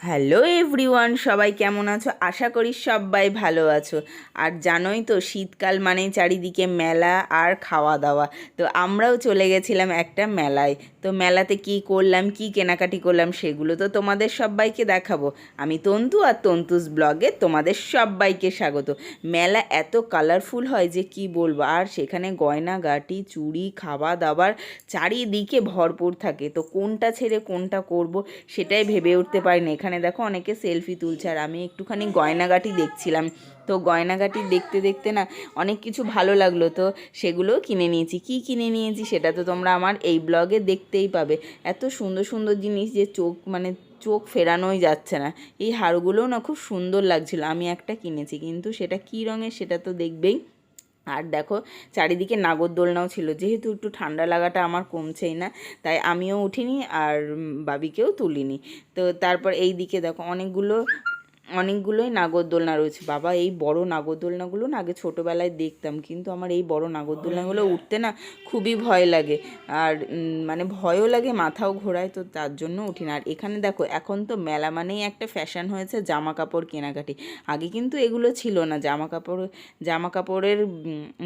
Hello everyone, সবাই কেমন আছো? আশা করি সবাই ভালো আছো। আর জানোই তো, শীতকাল মানে চারিদিকে মেলা আর খাওয়া দাওয়া তো আমরাও চলে গেছিলাম একটা মেলায়। তো মেলাতে কি করলাম, কি কেনাকাটি করলাম সেগুলো তো তোমাদের সবাইকে দেখাবো। আমি তন্তু আর তন্তুস ব্লগে তোমাদের সবাইকে স্বাগত। মেলা এত কালারফুল হয় যে কি বলব? আর সেখানে গয়নাগাটি, চুড়ি খাওয়া দাওয়ার চারিদিকে ভরপুর থাকে। তো কোনটা ছেড়ে কোনটা করব সেটাই ভেবে উঠতে পারি না এখানে দেখো অনেকে সেলফি তুলছে আর আমি একটুখানি গয়নাগাটি দেখছিলাম। তো গয়নাগাটি দেখতে দেখতে না অনেক কিছু ভালো লাগল। তো সেগুলোও কিনে নিয়েছি। কি কিনে নিয়েছি সেটা তো তোমরা আমার এই ব্লগে দেখতেই পাবে। এত সুন্দর সুন্দর জিনিস যে চোখ মানে চোখ ফেরানোই যাচ্ছে না। এই হারগুলোও না খুব সুন্দর লাগছিল। আমি একটা কিনেছি কিন্তু সেটা কী রঙের সেটা তো দেখবেই। আর দেখো, চারিদিকে নাগরদোলনাও ছিল। যেহেতু একটু ঠান্ডা লাগাটা আমার কমছেই না, তাই আমিও উঠিনি আর বাবিকেও তুলিনি। তো তারপর এই দিকে দেখো, অনেকগুলো অনেকগুলোই নাগরদোলনা রয়েছে। বাবা এই বড় নাগরদোলনাগুলো না আগে ছোটোবেলায় দেখতাম কিন্তু আমার এই বড় নাগরদোলনাগুলো উঠতে না খুবই ভয় লাগে। আর মানে ভয়ও লাগে মাথাও ঘোরায় তো তার জন্য উঠি না। আর এখানে দেখো এখন তো মেলা মানেই একটা ফ্যাশন হয়েছে জামা কাপড় কেনাকাটি। আগে কিন্তু এগুলো ছিল না জামা কাপড় জামা কাপড়ের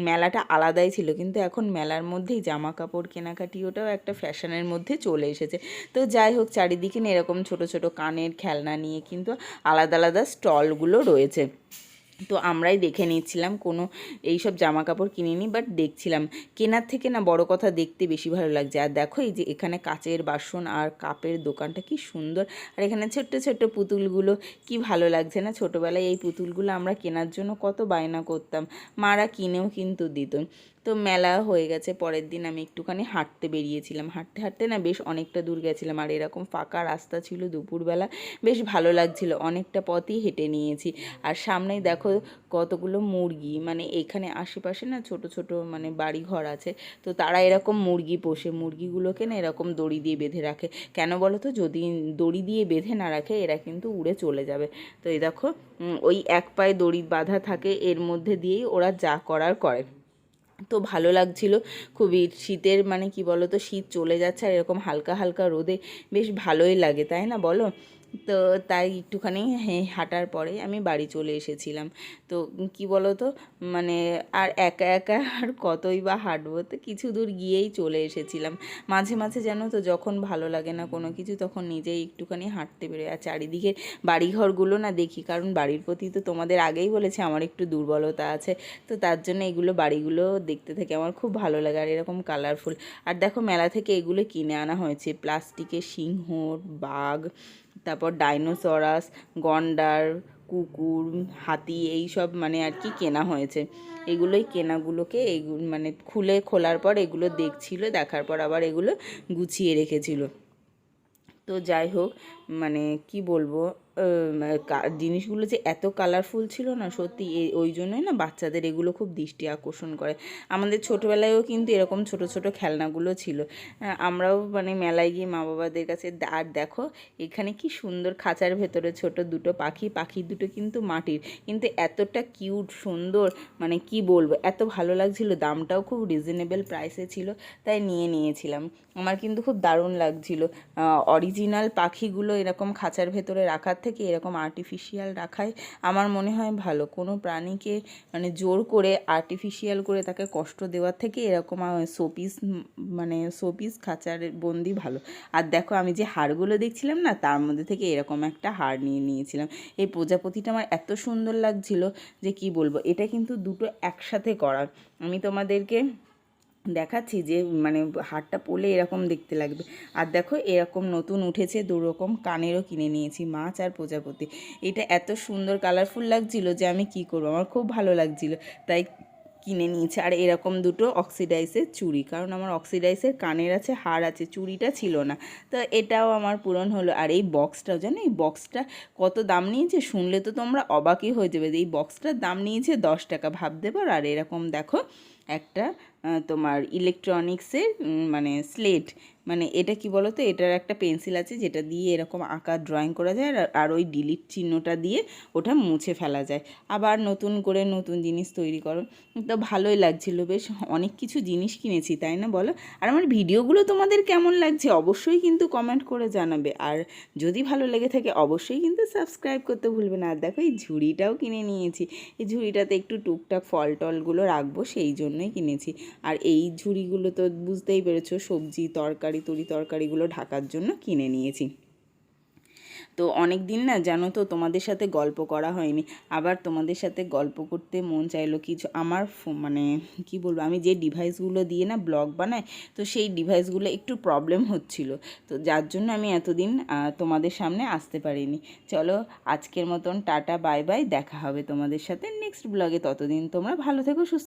মেলাটা আলাদাই ছিল। কিন্তু এখন মেলার মধ্যেই জামা কাপড় কেনাকাটি ওটাও একটা ফ্যাশনের মধ্যে চলে এসেছে। তো যাই হোক চারিদিকে এরকম ছোট ছোট কানের খেলনা নিয়ে কিন্তু আলাদা আলাদা স্টলগুলো রয়েছে। তো আমরাই দেখে নিচ্ছিলাম কোনো এইসব জামা কাপড় কিনিনি বাট দেখছিলাম। কেনার থেকে না বড় কথা দেখতে বেশি ভালো লাগছে। আর দেখো, এই যে এখানে কাচের বাসন আর কাপের দোকানটা কি সুন্দর। আর এখানে ছোট্ট ছোট্ট পুতুলগুলো, কি ভালো লাগছে না? ছোটোবেলায় এই পুতুলগুলো আমরা কেনার জন্য কত বায়না করতাম। মারা কিনেও কিন্তু দিত। তো মেলা হয়ে গেছে। পরের দিন আমি একটুখানি হাঁটতে বেরিয়েছিলাম। হাঁটতে হাঁটতে না বেশ অনেকটা দূর গেছিলাম। আর এরকম ফাঁকা রাস্তা ছিল দুপুরবেলা, বেশ ভালো লাগছিল। অনেকটা পথই হেঁটে নিয়েছি। আর সামনেই দেখো কতগুলো মুরগি। মানে এখানে আশেপাশে না ছোট ছোট মানে বাড়ি ঘর আছে। তো তারা এরকম মুরগি পোষে। মুরগিগুলোকে না এরকম দড়ি দিয়ে বেঁধে রাখে। কেন বলো তো? যদি দড়ি দিয়ে বেঁধে না রাখে, এরা কিন্তু উড়ে চলে যাবে। তো এই দেখো ওই এক পায়ে দড়ি বাঁধা থাকে। এর মধ্যে দিয়েই ওরা যা করার করে। তো ভালো লাগছিল। খুবই শীতের মানে কি বলো তো শীত চলে যাচ্ছে আর এরকম হালকা হালকা রোদে বেশ ভালোই লাগে, তাই না বলো? তো তাই একটুখানি হাঁটার পরে আমি বাড়ি চলে এসেছিলাম। তো কি বলো তো মানে আর একা একা আর কতই বা হাঁটবো? তো কিছু দূর গিয়েই চলে এসেছিলাম। মাঝে মাঝে জানো তো, যখন ভালো লাগে না কোনো কিছু, তখন নিজেই একটুখানি হাঁটতে বেরোয় আর চারিদিকে বাড়িঘরগুলো না দেখি, কারণ বাড়ির প্রতি তো তোমাদের আগেই বলেছে, আমার একটু দুর্বলতা আছে। তো তার জন্য এগুলো বাড়িগুলো দেখতে থেকে আমার খুব ভালো লাগে, আর এরকম কালারফুল আর দেখো, মেলা থেকে এগুলো কিনে আনা হয়েছে। প্লাস্টিকের সিংহ, বাঘ, তারপর ডাইনোসরাস, গন্ডার, কুকুর, হাতি এই সব মানে আর কি কেনা হয়েছে। এগুলোই কেনাগুলোকে এগুলো মানে খুলে খোলার পর এগুলো দেখছিল, দেখার পর আবার এগুলো গুছিয়ে রেখেছিল। তো যাই হোক মানে কি বলব? জিনিসগুলো যে এত কালারফুল ছিল না, সত্যি ওই জন্যই না বাচ্চাদের এগুলো খুব দৃষ্টি আকর্ষণ করে। আমাদের ছোটোবেলায়ও কিন্তু এরকম ছোট ছোট খেলনাগুলো ছিল। আমরাও মানে মেলায় গিয়ে মা বাবাদের কাছে, আর দেখো, এখানে কি সুন্দর খাঁচার ভেতরে ছোট দুটো পাখি পাখি দুটো কিন্তু মাটির। কিন্তু এতটা কিউট সুন্দর মানে কি বলব, এত ভালো লাগছিল, দামটাও খুব রিজনেবল প্রাইসে ছিল, তাই নিয়ে নিয়েছিলাম। আমার কিন্তু খুব দারুণ লাগছিল। অরিজিনাল পাখিগুলো এরকম খাঁচার ভেতরে রাখার থেকে এরকম আর্টিফিশিয়াল রাখাই আমার মনে হয় ভালো। কোনো প্রাণীকে মানে জোর করে আর্টিফিশিয়াল করে তাকে কষ্ট দেওয়ার থেকে এরকম শোপিস মানে শোপিস খাঁচার বন্দি ভালো। আর দেখো আমি যে হাড়গুলো দেখছিলাম না, তার মধ্যে থেকে এরকম একটা হাড় নিয়ে নিয়েছিলাম। এই প্রজাপতিটা আমার এত সুন্দর লাগছিল যে কি বলব, এটা কিন্তু দুটো একসাথে করা। আমি তোমাদেরকে দেখাচ্ছি যে মানে হারটা পরলে এরকম দেখতে লাগবে। আর দেখো, এরকম নতুন উঠেছে দু রকম কানেরও কিনে নিয়েছি, মাছ আর প্রজাপতি। এটা এত সুন্দর কালারফুল লাগছিল যে আমি কি করব? আমার খুব ভালো লাগছিল। তাই কিনে নিয়েছে। আর এরকম দুটো অক্সিডাইসের চুড়ি, কারণ আমার অক্সিডাইসের কানের আছে, হার আছে, চুড়িটা ছিল না। তো এটাও আমার পূরণ হলো। আর এই বক্সটাও জানো, এই বক্সটা কত দাম নিয়েছে? শুনলে তো তোমরা অবাকই হয়ে যাবে এই বক্সটার দাম নিয়েছে দশ টাকা। ভাবতে পারো? আর এরকম দেখো একটা তোমার ইলেকট্রনিক্সের মানে স্লেট মানে এটা কি বলো তো এটার একটা পেন্সিল আছে যেটা দিয়ে এরকম আঁকা ড্রয়িং করা যায় আর- ওই ডিলিট চিহ্নটা দিয়ে ওটা মুছে ফেলা যায়। আবার নতুন করে নতুন জিনিস তৈরি করো। তো ভালোই লাগছিল, বেশ অনেক কিছু জিনিস কিনেছি, তাই না বলো? আর আমার ভিডিওগুলো তোমাদের কেমন লাগছে অবশ্যই কিন্তু কমেন্ট করে জানাবে। আর যদি ভালো লেগে থাকে অবশ্যই কিন্তু সাবস্ক্রাইব করতে ভুলবে না। আর দেখো এই ঝুড়িটাও কিনে নিয়েছি। এই ঝুড়িটাতে একটু টুকটাক ফল টলগুলো রাখব, সেই জন্যই কিনেছি। আর এই ঝুড়িগুলো তো বুঝতেই পেরেছ, সবজি, তরকারি, তরি তরকারিগুলো ঢাকার জন্য কিনে নিয়েছি। তো অনেক দিন না জানো তো তোমাদের সাথে গল্প করা হয়নি। আবার তোমাদের সাথে গল্প করতে মন চাইলো কিছু আমার মানে কি বলব, আমি যে ডিভাইসগুলো দিয়ে না ব্লগ বানাই, তো সেই ডিভাইসগুলো একটু প্রবলেম হচ্ছিল। তো যার জন্য আমি এতদিন তোমাদের সামনে আসতে পারিনি। চলো আজকের মতন টাটা, বাই বাই, দেখা হবে তোমাদের সাথে নেক্সট ব্লগে। ততদিন তোমরা ভালো থেকো, সুস্থ